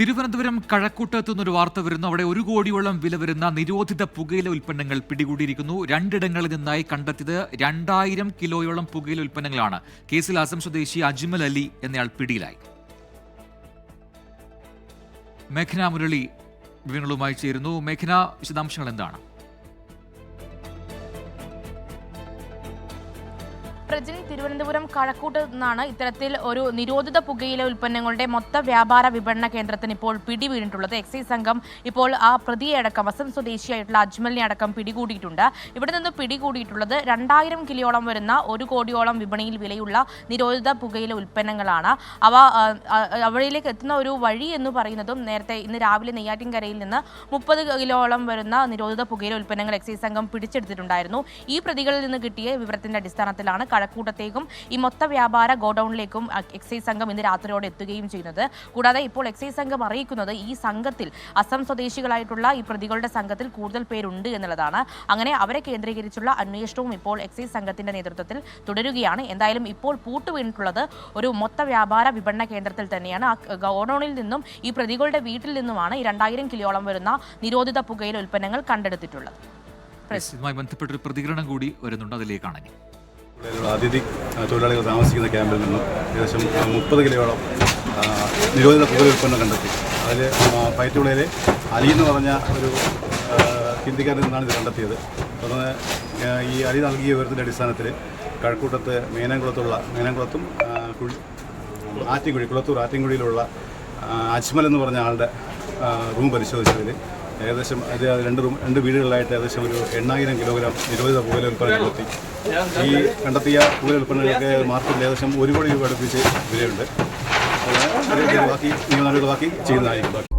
തിരുവനന്തപുരം കഴക്കൂട്ടത്തു നിന്നൊരു വാർത്ത വരുന്നു. അവിടെ ഒരു കോടിയോളം വില വരുന്ന നിരോധിത പുകയില ഉൽപ്പന്നങ്ങൾ പിടികൂടിയിരിക്കുന്നു. രണ്ടിടങ്ങളിൽ നിന്നായി കണ്ടെത്തിയത് രണ്ടായിരം കിലോയോളം പുകയില ഉൽപ്പന്നങ്ങളാണ്. കേസിൽ അസം സ്വദേശി അജ്മൽ അലി എന്നയാൾ പിടിയിലായി. മേഘന മുരളി വിവരങ്ങളുമായി ചേരുന്നു. മേഘന വിശദാംശങ്ങൾ എന്താണ്? പ്രജനി തിരുവനന്തപുരം കഴക്കൂട്ട് നിന്നാണ് ഇത്തരത്തിൽ ഒരു നിരോധിത പുകയില ഉൽപ്പന്നങ്ങളുടെ മൊത്ത വ്യാപാര വിപണന കേന്ദ്രത്തിന് ഇപ്പോൾ പിടിവീണിട്ടുള്ളത്. എക്സൈസ് സംഘം ഇപ്പോൾ ആ പ്രതിയെ അടക്കം അസം സ്വദേശിയായിട്ടുള്ള അജ്മലിനെ അടക്കം പിടികൂടിയിട്ടുണ്ട്. ഇവിടെ നിന്ന് പിടികൂടിയിട്ടുള്ളത് രണ്ടായിരം കിലോയോളം വരുന്ന ഒരു കോടിയോളം വിപണിയിൽ വിലയുള്ള നിരോധിത പുകയില ഉൽപ്പന്നങ്ങളാണ്. അവ അവയിലേക്ക് എത്തുന്ന ഒരു വഴി എന്ന് പറയുന്നതും നേരത്തെ ഇന്ന് രാവിലെ നെയ്യാറ്റിൻകരയിൽ നിന്ന് മുപ്പത് കിലോയോളം വരുന്ന നിരോധിത പുകയില ഉൽപ്പന്നങ്ങൾ എക്സൈസ് സംഘം പിടിച്ചെടുത്തിട്ടുണ്ടായിരുന്നു. ഈ പ്രതികളിൽ നിന്ന് കിട്ടിയ വിവരത്തിന്റെ അടിസ്ഥാനത്തിലാണ് കഴക്കൂട്ടത്തേക്കും ഈ മൊത്ത വ്യാപാര ഗോഡൌണിലേക്കും എക്സൈസ് സംഘം ഇന്ന് രാത്രിയോടെ എത്തുകയും ചെയ്യുന്നത്. കൂടാതെ ഇപ്പോൾ എക്സൈസ് സംഘം അറിയിക്കുന്നത് ഈ സംഘത്തിൽ അസം സ്വദേശികളായിട്ടുള്ള ഈ പ്രതികളുടെ സംഘത്തിൽ കൂടുതൽ പേരുണ്ട് എന്നുള്ളതാണ്. അങ്ങനെ അവരെ കേന്ദ്രീകരിച്ചുള്ള അന്വേഷണവും ഇപ്പോൾ എക്സൈസ് സംഘത്തിന്റെ നേതൃത്വത്തിൽ തുടരുകയാണ്. എന്തായാലും ഇപ്പോൾ പൂട്ടുവീണിട്ടുള്ളത് ഒരു മൊത്ത വ്യാപാര വിപണന കേന്ദ്രത്തിൽ തന്നെയാണ്. ആ ഗോഡൌണിൽ നിന്നും ഈ പ്രതികളുടെ വീട്ടിൽ നിന്നുമാണ് ഈ രണ്ടായിരം കിലോളം വരുന്ന നിരോധിത പുകയില ഉൽപ്പന്നങ്ങൾ കണ്ടെടുത്തിട്ടുള്ളത്. പ്രതികരണം കൂടി വരുന്നുണ്ട്. അതിലേക്കാണ് ഇനി. ജില്ലയിലുള്ള അതിഥി തൊഴിലാളികൾ താമസിക്കുന്ന ക്യാമ്പിൽ നിന്നും ഏകദേശം മുപ്പത് കിലോയോളം നിരോധിത പുകയില ഉൽപ്പന്നം കണ്ടെത്തി. അതിൽ പയറ്റുവിളയിലെ അലി എന്ന് പറഞ്ഞ ഒരു ഹിന്ദിക്കാരിൽ നിന്നാണ് ഇത് കണ്ടെത്തിയത്. തുടർന്ന് ഈ അലി നൽകിയ വിവരത്തിന്റെ അടിസ്ഥാനത്തിൽ കഴക്കൂട്ടത്ത് മേനാംകുളത്തുള്ള മേനാംകുളത്തും കുഴി ആറ്റിൻകുഴി കുളത്തൂർ ആറ്റിൻകുഴിയിലുള്ള അജ്മൽ എന്ന് പറഞ്ഞ ആളുടെ റൂം പരിശോധിച്ചതിൽ ഏകദേശം അത് രണ്ട് റൂം രണ്ട് വീടുകളിലായിട്ട് ഏകദേശം ഒരു എണ്ണായിരം കിലോഗ്രാം നിരോധിത പുകയില ഉൽപ്പന്നം കണ്ടെത്തി ഈ കണ്ടെത്തിയ പുകയില ഉൽപ്പന്നങ്ങൾക്ക് മാർക്കറ്റിൽ ഏകദേശം ഒരു കോടി രൂപ അടുപ്പിച്ച് വിലയുണ്ട്. ബാക്കി നിയമ ബാക്കി ചെയ്യുന്നതായിരിക്കും.